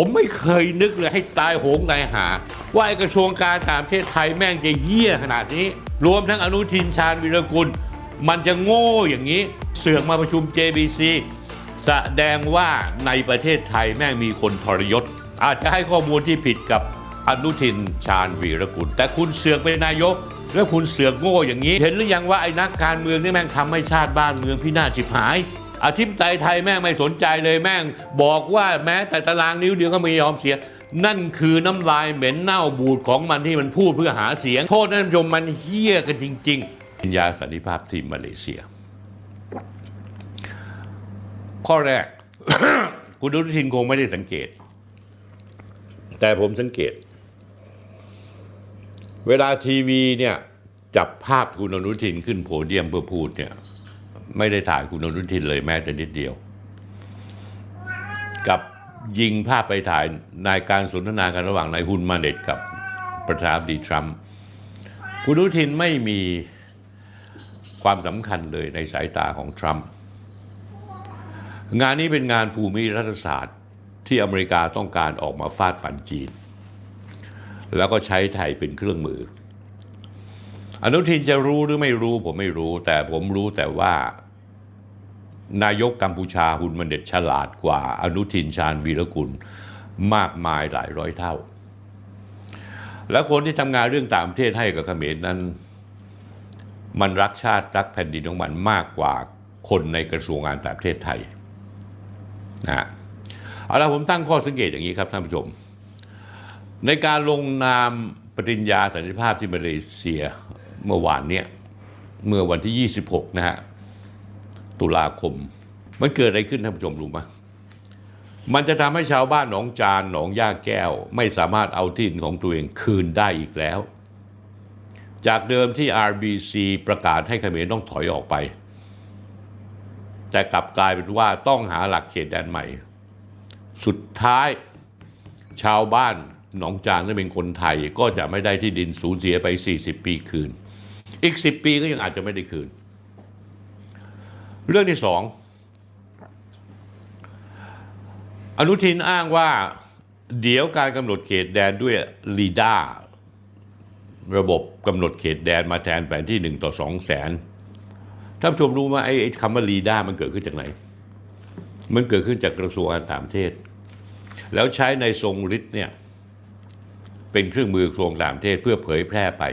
ผมไม่เคยนึกเลยให้ตายโหงตายหา ว่าไอกระทรวงการต่างประเทศไทยแม่งจะเหี้ยขนาดนี้ รวมทั้งอนุทินชาญวิรกุล มันจะโง่อย่างนี้ เสือกมาประชุม JBC แสดงว่าในประเทศไทยแม่งมีคนทรยศ อาจจะให้ข้อมูลที่ผิดกับอนุทินชาญวีรกุล แต่คุณเสือกเป็นนายกแล้วคุณเสือกโง่อย่างนี้ เห็นหรือยังว่าไอ้นักการเมืองนี่แม่งทำให้ชาติบ้านเมืองพินาศชิบหาย อาทิตย์ไตยไทยแม่งไม่สนใจเลยแม่ง บอกว่าแม้แต่ตารางนิ้วเดียวก็ไม่ยอมเสีย นั่นคือน้ำลายเหม็นเน่าบูดของมันที่มันพูดเพื่อหาเสียง โทษท่านผู้ชมมันเฮี้ยกันจริงๆปัญญาสันติภาพที่มาเลเซีย ข้อแรก คุณอนุทินคงไม่ได้สังเกต แต่ผมสังเกต เวลาทีวีเนี่ยจับภาพคุณอนุทินขึ้นโพเดียมเพื่อพูดเนี่ย ไม่ได้ถ่ายคุณอนุทินเลยแม้แต่นิดเดียว กับยิงภาพไปถ่ายในการสนทนากันระหว่างนายฮุนมาเน็ตกับประธานาธิบดีทรัมป์คุณอนุทินไม่มีความสำคัญเลยในสายตาของทรัมป์งานนี้เป็นงานภูมิรัฐศาสตร์ที่อเมริกาต้องการออกมาฟาดฟันจีน แล้วก็ใช้ไทยเป็นเครื่องมือ อนุทินจะรู้หรือไม่รู้ผมไม่รู้ แต่ผมรู้แต่ว่า นายกกัมพูชาฮุนมันเด็ดฉลาดกว่า อนุทินชาญวีรกุลมากมายหลายร้อยเท่า และคนที่ทำงานเรื่องต่างประเทศให้กับเขมรนั้น มันรักชาติรักแผ่นดินของมันมากกว่าคนในกระทรวงการต่างประเทศไทยนะฮะเอาละผมตั้งข้อสังเกตอย่างนี้ครับท่านผู้ชม ในการลงนามปฏิญญาสันติภาพที่มาเลเซีย เมื่อวานเนี่ยเมื่อวันที่ 26 นะฮะ ตุลาคม มันเกิดอะไรขึ้นท่านผู้ชมรู้ไหมมันจะทำให้ชาวบ้านหนองจานหนองย่าแก้ว ไม่สามารถเอาที่ดินของตัวเองคืนได้อีกแล้ว จากเดิมที่ RBC ประกาศให้เขมรต้องถอยออกไป แต่กลับกลายเป็นว่าต้องหาหลักเขตแดนใหม่ สุดท้ายชาวบ้านหนองจานที่เป็นคนไทยก็จะไม่ได้ที่ดินสูญเสียไป 40 ปีคืน อีก10ปีก็ยังอาจจะไม่ได้คืน เรื่องที่สองอนุทินอ้างว่า เดี๋ยวการกำหนดเขตแดนด้วยลีดาระบบกำหนดเขตแดนมาแทนแผนที่1ต่อ2แสนท่านผู้ชมรู้ไหมไอ้คำว่าลีด้ามันเกิดขึ้นจากไหน มันเกิดขึ้นจากกระทรวงการต่างประเทศ แล้วใช้ในทรงฤทธิ์เนี่ยเป็นเครื่องมือกระทรงต่างประเทศเพื่อเผยแพร่ไป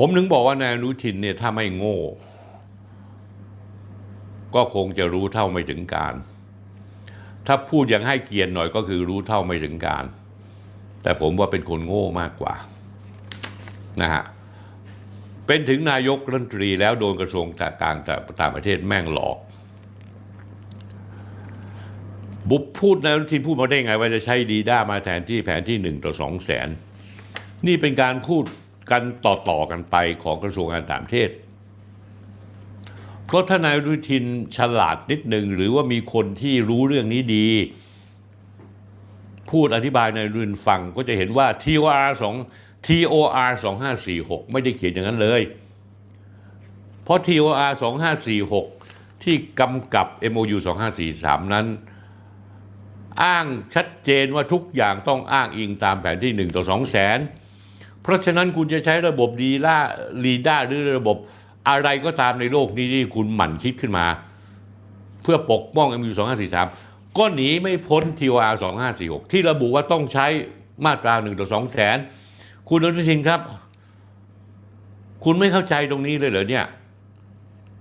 ผมถึงบอกว่านายอนุทินเนี่ยถ้าไม่โง่ ก็คงจะรู้เท่าไม่ถึงการ ถ้าพูดอย่างให้เกียรติหน่อยก็คือรู้เท่าไม่ถึงการ แต่ผมว่าเป็นคนโง่มากกว่านะฮะเป็นถึงนายกรัฐมนตรีแล้วโดนกระทรวงต่างต่างประเทศแม่งหลอก บุบพูดนายอนุทินพูดมาได้ไงว่าจะใช้ดีด้ามาแทนที่แผนที่หนึ่งต่อสองแสนนี่เป็นการพูด กันต่อๆกันไปของกระทรวงการต่างประเทศ เพราะถ้านายอนุทินฉลาดนิดหนึ่งหรือว่ามีคนที่รู้เรื่องนี้ดี พูดอธิบายในรุ่นฟังก็จะเห็นว่า TOR 2 TOR 2546 ไม่ได้เขียนอย่างนั้นเลย เพราะ TOR 2546 ที่กำกับ MOU 2543 นั้นอ้างชัดเจนว่าทุกอย่างต้องอ้างอิงตามแผนที่ 1 ต่อ2แสน เพราะฉะนั้นคุณจะใช้ระบบดีล่าลีด้าหรือระบบอะไรก็ตามในโลกนี้ที่คุณหมั่นคิดขึ้นมา เพื่อปกป้อง MU 2543 ก็หนีไม่พ้น TOR 2546 ที่ระบุว่าต้องใช้มาตรา1ต่อ2แสน คุณอนุทินครับ คุณไม่เข้าใจตรงนี้เลยเหรอเนี่ย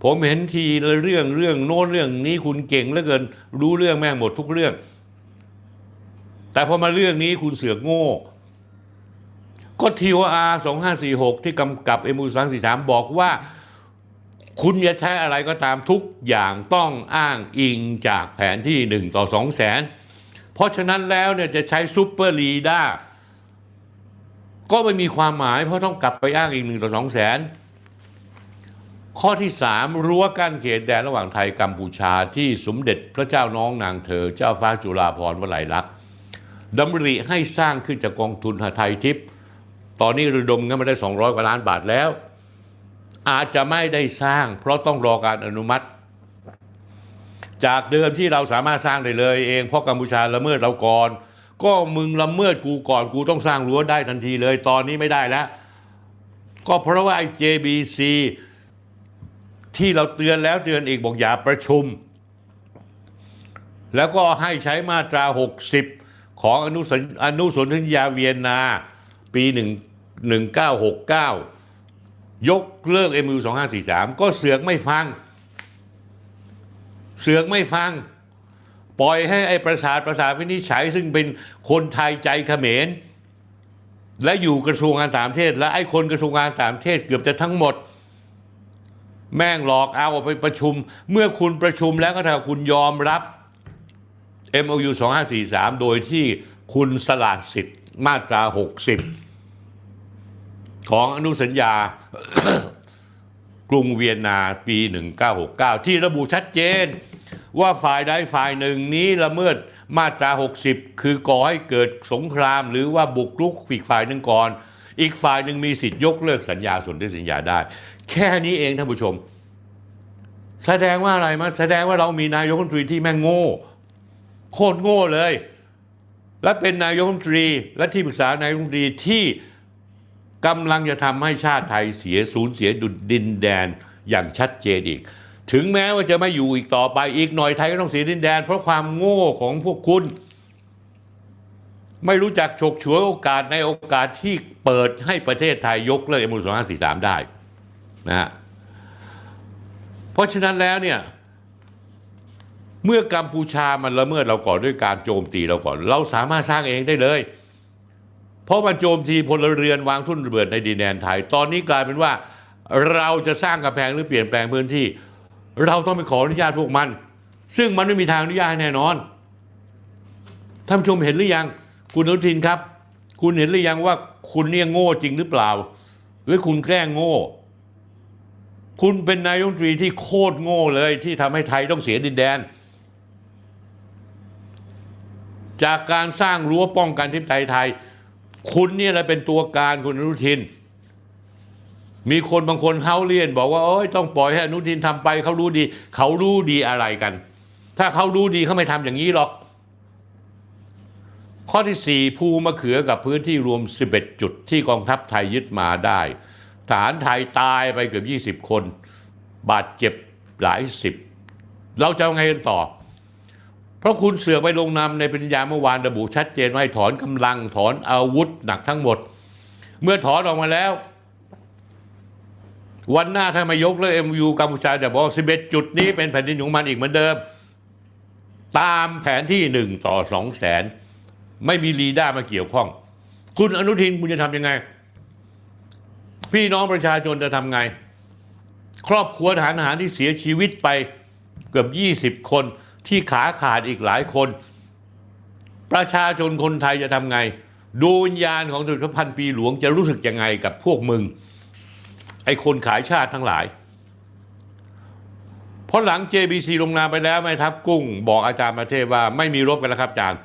ผมเห็นทีละเรื่องเรื่องโน้นเรื่องนี้คุณเก่งเหลือเกิน รู้เรื่องแม่งหมดทุกเรื่อง แต่พอมาเรื่องนี้คุณเสือกโง่ ก็ TOR 2546ที่กำกับ MU 243บอกว่า คุณจะใช้อะไรก็ตามทุกอย่างต้องอ้างอิงจากแผนที่1ต่อ2แสนเพราะฉะนั้นแล้วเนี่ยจะใช้ซูเปอร์ลีด้าก็ไม่มีความหมายเพราะต้องกลับไปอ้างอีกหนึ่งต่อสองแสนข้อที่สามรั้วกั้นเขตแดนระหว่างไทยกัมพูชาที่สมเด็จพระเจ้าน้องนางเธอ เจ้าฟ้าจุฬาภรณ์วลัยลักษณ์ดำริให้สร้างขึ้นจากกองทุนหาไทยทิพย์ ตอนนี้ระดมเงินมาได้ 200 กว่าล้านบาทแล้ว อาจจะไม่ได้สร้าง เพราะต้องรอการอนุมัติ จากเดิมที่เราสามารถสร้างได้เลยเอง เพราะกัมพูชาละเมิดเราก่อน ก็มึงละเมิดกูก่อนกูต้องสร้างรั้วได้ทันทีเลย ตอนนี้ไม่ได้แล้ว ก็เพราะว่าไอ้ JBC ที่เราเตือนแล้วเตือนอีกบอกอย่าประชุม แล้วก็ให้ใช้มาตรา 60 ของอนุสัญอนุสนธิยาเวียนนา ปี 1969 ยกเลิก MU 2543 ก็เสือกไม่ฟัง เสือกไม่ฟัง ปล่อยให้ไอ้ประสาทประสาทวินิจฉัยซึ่งเป็นคนไทยใจเขมร และอยู่กระทรวงการต่างประเทศ และไอ้คนกระทรวงการต่างประเทศเกือบจะทั้งหมด แม่งหลอกเอาออกไปประชุม เมื่อคุณประชุมแล้วก็ถ้าคุณยอมรับ MOU 2543 โดยที่คุณสละสิทธิ์มาตรา 60 ของอนุสัญญากรุงเวียนนาปี 1969 ที่ระบุชัดเจน ว่าฝ่ายใดฝ่ายหนึ่งนี้ละเมิดมาตรา 60 คือก่อให้เกิดสงคราม หรือว่าบุกรุกอีกฝ่ายหนึ่งก่อน อีกฝ่ายหนึ่งมีสิทธิ์ยกเลิกสัญญาส่วนที่สัญญาได้ แค่นี้เองท่านผู้ชม แสดงว่าอะไรมาแสดงว่าเรามีนายกรัฐมนตรีที่แม่งโง่ โคตรโง่เลย และเป็นนายกรัฐมนตรีและที่ปรึกษานายกรัฐมนตรีที่ กำลังจะทำให้ชาติไทยเสียสูญเสียดุดดินแดนอย่างชัดเจนอีก ถึงแม้ว่าจะไม่อยู่อีกต่อไปอีกหน่อยไทยก็ต้องเสียดินแดน เพราะความโง่ของพวกคุณ ไม่รู้จักฉกฉวยโอกาสในโอกาสที่เปิดให้ประเทศไทยยกเลิกเอ็มสองห้าสี่สามได้นะฮะเพราะฉะนั้นแล้วเนี่ยเมื่อกัมพูชามันละเมิดเราก่อนด้วยการโจมตีเราก่อน เราสามารถสร้างเองได้เลย เพราะมันโจมตีพลเรือนวางทุ่นระเบิดในดินแดนไทย ตอนนี้กลายเป็นว่าเราจะสร้างกำแพงหรือเปลี่ยนแปลงพื้นที่ เราต้องไปขออนุญาตพวกมัน ซึ่งมันไม่มีทางอนุญาตแน่นอนท่านผู้ชมเห็นหรือยัง คุณอนุทินครับ คุณเห็นหรือยังว่าคุณเนี่ยโง่จริงหรือเปล่า หรือคุณแกล้งโง่ คุณเป็นนายกรัฐมนตรีที่โคตรโง่เลยที่ทำให้ไทยต้องเสียดินแดน จากการสร้างรั้วป้องกันทิพย์ไทยไทย คุณเนี่ยแหละเป็นตัวการคุณอนุทิน มีคนบางคนเฮาเลียน บอกว่าโอ้ยต้องปล่อยให้อนุทินทำไปเขารู้ดี เขารู้ดีอะไรกัน ถ้าเขารู้ดีเขาไม่ทำอย่างนี้หรอก ข้อที่ 4 ภูมะเขือกับพื้นที่รวม 11 จุดที่กองทัพไทยยึดมาได้ทหารไทยตายไปเกือบ 20 คน บาดเจ็บหลายสิบเราจะเอาไงกันต่อ เพราะคุณเสือกไปลงนามในปริญญาเมื่อวานระบุชัดเจนว่าให้ถอนกำลังถอนอาวุธหนักทั้งหมด เมื่อถอนออกมาแล้ว วันหน้าถ้ามายกเลิกเอ็มยูกัมพูชาจะบอก11จุดนี้เป็นแผ่นดินของมันอีกเหมือนเดิม ตามแผนที่หนึ่งต่อสองแสนไม่มีรีด้ามาเกี่ยวข้อง คุณอนุทินคุณจะทำยังไง พี่น้องประชาชนจะทำไง ครอบครัวทหารทหารที่เสียชีวิตไปเกือบ 20 คน ที่ขาขาดอีกหลายคน ประชาชนคนไทยจะทำไงดวงวิญญาณของสมเด็จพระพันปีหลวงจะรู้สึกยังไงกับพวกมึง ไอ้คนขายชาติทั้งหลายเพราะหลัง JBC ลงนามไปแล้วแม่ทัพกุ้ง บอกอาจารย์ประเทศว่าไม่มีรบกันแล้วครับอาจารย์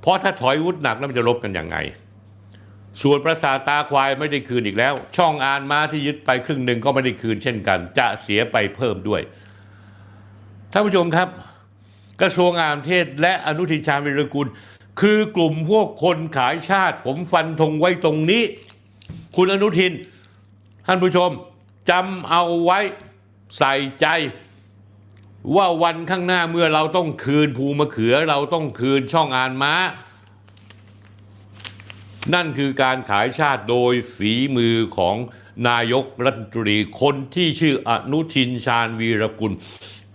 เพราะถ้าถอยวุธหนักแล้วมันจะรบกันยังไง ส่วนประสาตาควายไม่ได้คืนอีกแล้ว ช่องอานม้าที่ยึดไปครึ่งหนึ่งก็ไม่ได้คืนเช่นกัน จะเสียไปเพิ่มด้วย ท่านผู้ชมครับ กระทรวงการต่างประเทศ และอนุทินชาญวิรกุล คือกลุ่มพวกคนขายชาติ ผมฟันธงไว้ตรงนี้ คุณอนุทิน ท่านผู้ชมจำเอาไว้ใส่ใจว่าวันข้างหน้าเมื่อเราต้องคืนภูมะเขือเราต้องคืนช่องอานม้า นั่นคือการขายชาติโดยฝีมือของนายกรัฐมนตรีคนที่ชื่ออนุทินชาญวีรกุล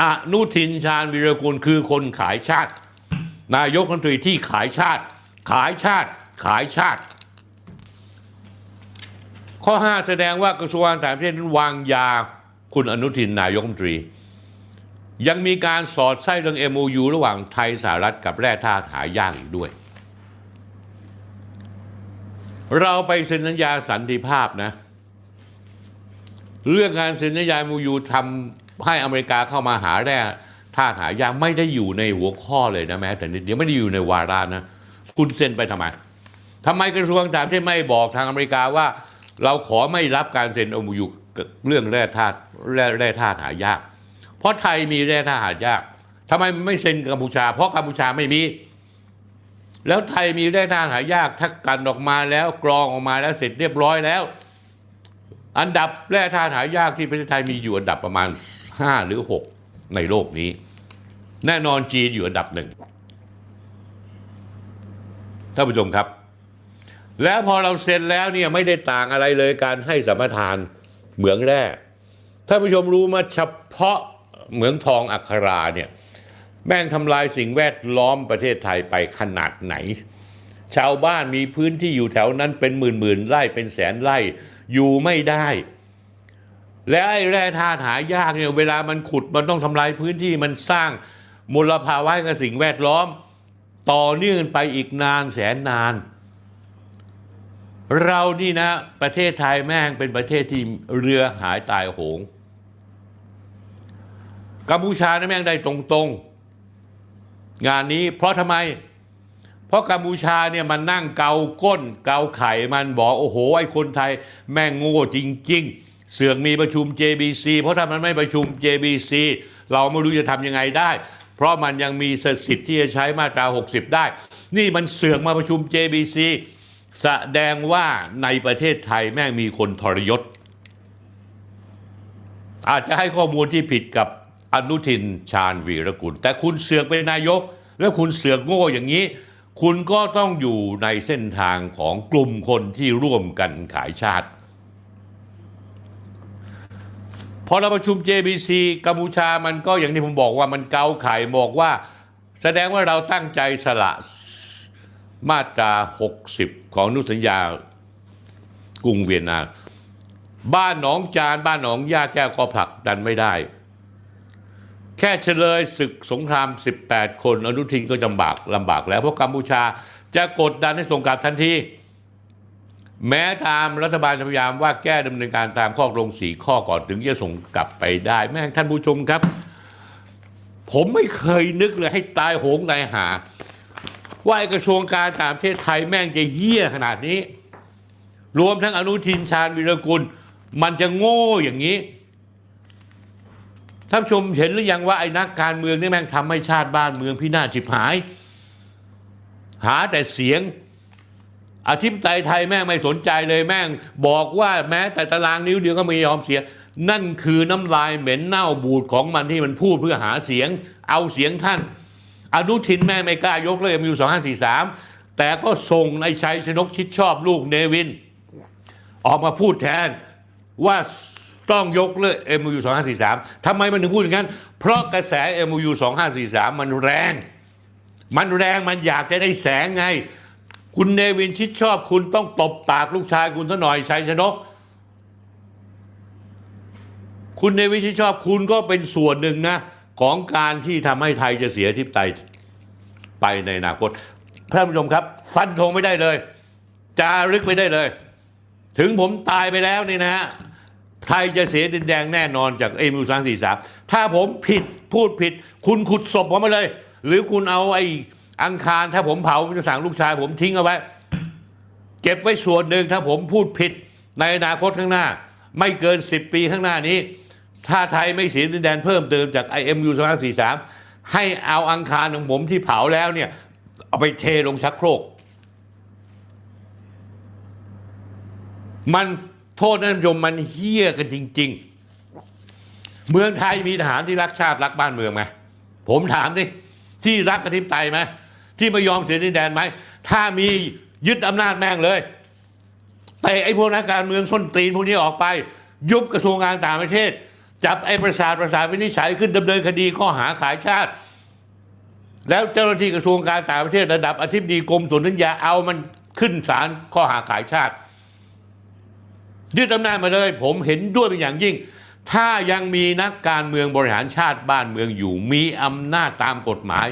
อนุทินชาญวีรกุลคือคนขายชาติ นายกรัฐมนตรีที่ขายชาติ ขายชาติ ขายชาติ ข้อ 5 แสดงว่ากระทรวงการต่างประเทศวางยาคุณอนุทินนายกรัฐมนตรี ยังมีการสอดไส้เรื่อง MOU ระหว่างไทยสหรัฐกับแร่ธาตุหายากอีกด้วย เราไปเซ็นสัญญาสันติภาพนะ เรื่องการเซ็นสัญญา MOU ทำ ให้อเมริกาเข้ามาหาแร่ธาตุหายากไม่ได้อยู่ในหัวข้อเลยนะแม้แต่นิดเดียวไม่ได้อยู่ในวาระนะ คุณเซ็นไปทำไมทำไมกระทรวงต่างประเทศไม่บอกทางอเมริกาว่า เราขอไม่รับการเซ็น MOU เรื่องแร่ธาตุแร่แร่ธาตุหายาก เพราะไทยมีแร่ธาตุหายากทำไมไม่เซ็นกัมพูชา เพราะกัมพูชาไม่มีแล้วไทยมีแร่ธาตุหายาก ถ้ากันออกมาแล้วกรองออกมาแล้วเสร็จเรียบร้อยแล้ว อันดับแร่ธาตุหายากที่ประเทศไทยมีอยู่อันดับประมาณ 5 หรือ 6 ในโลกนี้ แน่นอนจีนอยู่อันดับหนึ่งท่านผู้ชมครับ แล้วพอเราเซ็นแล้วเนี่ยไม่ได้ต่างอะไรเลยการให้สัมปทานเหมืองแร่ท่านผู้ชมรู้มาเฉพาะเหมืองทองอัคราเนี่ยแม่งทำลายสิ่งแวดล้อมประเทศไทยไปขนาดไหน ชาวบ้านมีพื้นที่อยู่แถวนั้นเป็นหมื่นหมื่นไร่เป็นแสนไร่อยู่ไม่ได้ และไอ้แร่ธาตุหายากเนี่ยเวลามันขุดมันต้องทำลายพื้นที่มันสร้างมลภาวะกับสิ่งแวดล้อม ต่อเนื่องไปอีกนานแสนนาน เรานี่นะ ประเทศไทยแม่งเป็นประเทศที่เรือหายตายโหงกัมพูชานะแม่งได้ตรงๆ งานนี้เพราะทำไม เพราะกัมพูชาเนี่ยมันนั่งเกาก้น เกาไข่มันบอกโอ้โหไอ้คนไทยแม่งโง่จริง ๆ เสือกมีประชุม JBC เพราะถ้ามันไม่ประชุม JBC เราไม่รู้จะทำยังไงได้ เพราะมันยังมีสิทธิ์ที่จะใช้มาตรา 60 ได้ นี่มันเสือกมาประชุม JBC แสดงว่าในประเทศไทยแม่งมีคนทรยศ อาจจะให้ข้อมูลที่ผิดกับอนุทินชาญวีรกุล แต่คุณเสือกเป็นนายก แล้วคุณเสือกโง่อย่างนี้ คุณก็ต้องอยู่ในเส้นทางของกลุ่มคนที่ร่วมกันขายชาติ พอเราประชุม JBC กัมพูชามันก็อย่างที่ผมบอกว่ามันเกาไข่บอกว่า แสดงว่าเราตั้งใจสละมาตรา 60 ของนุสัญญากรุงเวียนนา บ้านหนองจานบ้านหนองย่าแก้วก็ผลักดันไม่ได้ แค่เฉลยศึกสงคราม 18 คนอนุทินก็ลำบากลำบากแล้ว เพราะกัมพูชาจะกดดันให้ส่งกลับทันทีแม้ตามรัฐบาลพยายามว่าแก้ดำเนินการตามข้อกลงสีข้อก่อนถึงจะส่งกลับไปได้ แม่งท่านผู้ชมครับ ผมไม่เคยนึกเลยให้ตายโหงตายหา ว่าไอกระทรวงการต่างประเทศไทยแม่งจะเหี้ยขนาดนี้ รวมทั้งอนุทินชาญวิรกุล มันจะโง่อย่างนี้ ท่านชมเห็นหรือยังว่าไอ้นักการเมืองนี่แม่งทำให้ชาติบ้านเมืองพินาศฉิบหาย หาแต่เสียงอธิปไตยไทยแม่งไม่สนใจเลยแม่ง บอกว่าแม้แต่ตารางนิ้วเดียวก็ไม่ยอมเสีย นั่นคือน้ำลายเหม็นเน่าบูดของมันที่มันพูดเพื่อหาเสียง เอาเสียงท่าน อนุทินแม่ไม่กล้ายกเลิกมิวสองห้าสี่สามแต่ก็ส่งในชัยชนกชิดชอบลูกเนวิน ออกมาพูดแทนว่า ต้องยกเลิก MOU 2543ทำไมมันถึงพูดอย่างนั้น เพราะกระแส MOU 2543 มันแรง มันแรงมันอยากจะได้แสงไง คุณเนวินชิดชอบคุณต้องตบปากลูกชายคุณซะหน่อยชัยชนก คุณเนวินชิดชอบคุณก็เป็นส่วนหนึ่งนะ ของการที่ทำให้ไทยจะเสียทิพไตยไปในอนาคตท่านผู้ชมครับ ฟันธงไม่ได้เลย จารึกไม่ได้เลย ถึงผมตายไปแล้วนี่นะฮะ ไทยจะเสียดินแดงแน่นอนจากเอมิวสามสี่สามถ้าผมผิดพูดผิด คุณขุดศพผมมาเลย หรือคุณเอาไอ้อังคารถ้าผมเผาจะสั่งลูกชาย ผมทิ้งเอาไว้ เก็บไว้ส่วนหนึ่งถ้าผมพูดผิดในอนาคตข้างหน้า ไม่เกิน 10 ปีข้างหน้านี้ ถ้าไทยไม่เสียดินแดนเพิ่มเติมจาก IMU 2543 ให้เอาอังคารของผมที่เผาแล้วเนี่ย เอาไปเทลงชักโครก มัน โทษนะท่านผู้ชมมันเฮี้ยกันจริง ๆ เมืองไทยมีทหารที่รักชาติรักบ้านเมืองไหมผมถามดิที่รักกระทิไตยไหมที่ไม่ยอมเสียดินแดนไหมถ้ามียึดอำนาจแม่งเลยแต่ไอ้พวกนักการเมืองส้นตีนพวกนี้ออกไป ยุบกระทรวงการต่างประเทศ จับไอ้ประสาทประสาทวินิจฉัยขึ้นดำเนินคดีข้อหาขายชาติ แล้วเจ้าหน้าที่กระทรวงการต่างประเทศระดับอธิบดีกรมสนธิยาเอามันขึ้นศาลข้อหาขายชาติ ยึดอำนาจมาเลย ผมเห็นด้วยเป็นอย่างยิ่ง ถ้ายังมีนักการเมืองบริหารชาติบ้านเมืองอยู่มีอำนาจตามกฎหมาย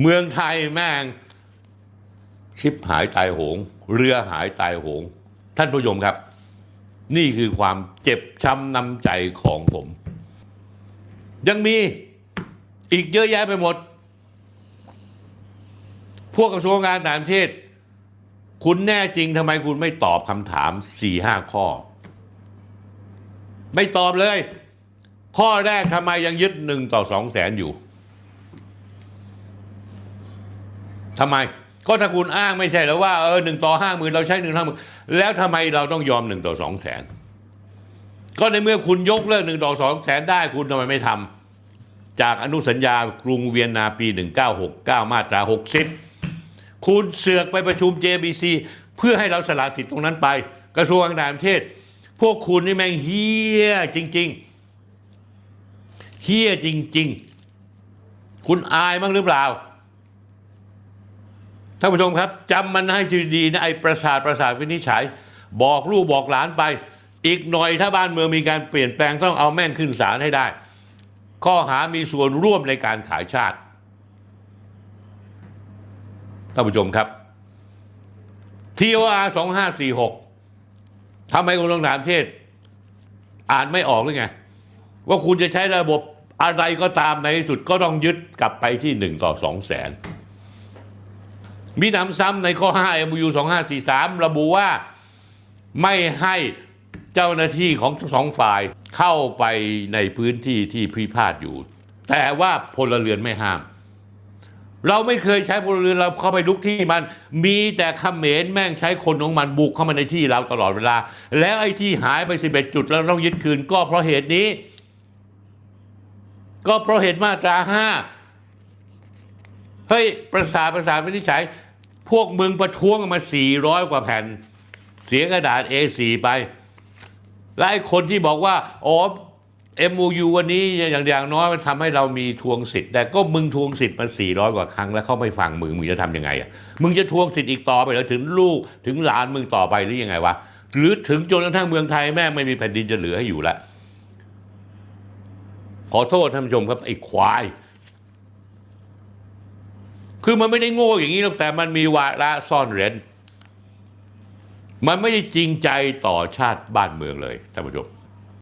เมืองไทยแม่งชิบหายตายโหง เรือหายตายโหง ท่านผู้ชมครับ นี่คือความเจ็บช้ำน้ำใจของผม ยังมีอีกเยอะแยะไปหมด พวกกระทรวงการต่างประเทศ คุณแน่จริงทำไมคุณไม่ตอบคำถามสี่ห้าข้อ ไม่ตอบเลย ข้อแรกทำไมยังยึดหนึ่งต่อสองแสนอยู่ทำไม ก็ถ้าคุณอ้างไม่ใช่แล้วว่าเออหนึ่งต่อห้าหมื่นเราใช้หนึ่งห้าหมื่นแล้วทำไมเราต้องยอมหนึ่งต่อสองแสนก็ในเมื่อคุณยกเลิกหนึ่งต่อสองแสนได้คุณทำไมไม่ทำจากอนุสัญญากรุงเวียนนาปี 1969 มาตรา 60 คุณเสือกไปประชุม JBC เพื่อให้เราสละสิทธิ์ตรงนั้นไป กระทรวงต่างประเทศ พวกคุณนี่แม่งเฮี้ยจริง ๆเฮี้ยจริง ๆ คุณอายมั้งหรือเปล่าท่านผู้ชมครับจำมันให้ดีๆนะไอ้ประสาทประสาทวินิจฉัย บอกลูกบอกหลานไป อีกหน่อยถ้าบ้านเมืองมีการเปลี่ยนแปลงต้องเอาแม่งขึ้นศาลให้ได้ ข้อหามีส่วนร่วมในการขายชาติ ท่านผู้ชมครับ TOR 2546ทำไมกรมต่างประเทศ อ่านไม่ออกหรือไง ว่าคุณจะใช้ระบบอะไรก็ตามในที่สุดก็ต้องยึดกลับไปที่หนึ่งต่อสองแสน มีนำซ้ำในข้อ 5 MU 2543 ระบุว่าไม่ให้เจ้าหน้าที่ของทั้งสองฝ่ายเข้าไปในพื้นที่ที่พิพาทอยู่ แต่ว่าพลเรือนไม่ห้าม เราไม่เคยใช้พลเรือนเราเข้าไปลุกที่มัน มีแต่เขมรแม่งใช้คนของมันบุกเข้ามาในที่เราตลอดเวลา แล้วไอ้ที่หายไป 11 จุดแล้วต้องยึดคืน ก็เพราะเหตุนี้ ก็เพราะเหตุมาตราห้าเฮ้ยประสาประสาวินิจฉัย พวกมึงประท้วงกันมา 400 กว่าแผ่น เสียกระดาษ A4 ไป และไอ้คนที่บอกว่าอ๋อ MOU วันนี้อย่างอย่างน้อยมันทำให้เรามีทวงสิทธิ์แต่ก็มึงทวงสิทธิ์มา 400 กว่าครั้งแล้วเขาไม่ฟังมึงมึงจะทำยังไงอะมึงจะทวงสิทธิ์อีกต่อไปแล้วถึงลูกถึงหลานมึงต่อไปหรือยังไงวะหรือถึงจนกระทั่งเมืองไทยแม่ไม่มีแผ่นดินจะเหลือให้อยู่ล้วขอโทษท่านผู้ชมครับไอ้ควาย คือมันไม่ได้โง่อย่างนี้หรอกแต่มันมีวาระซ่อนเร้นมันไม่ได้จริงใจต่อชาติบ้านเมืองเลยท่านผู้ชม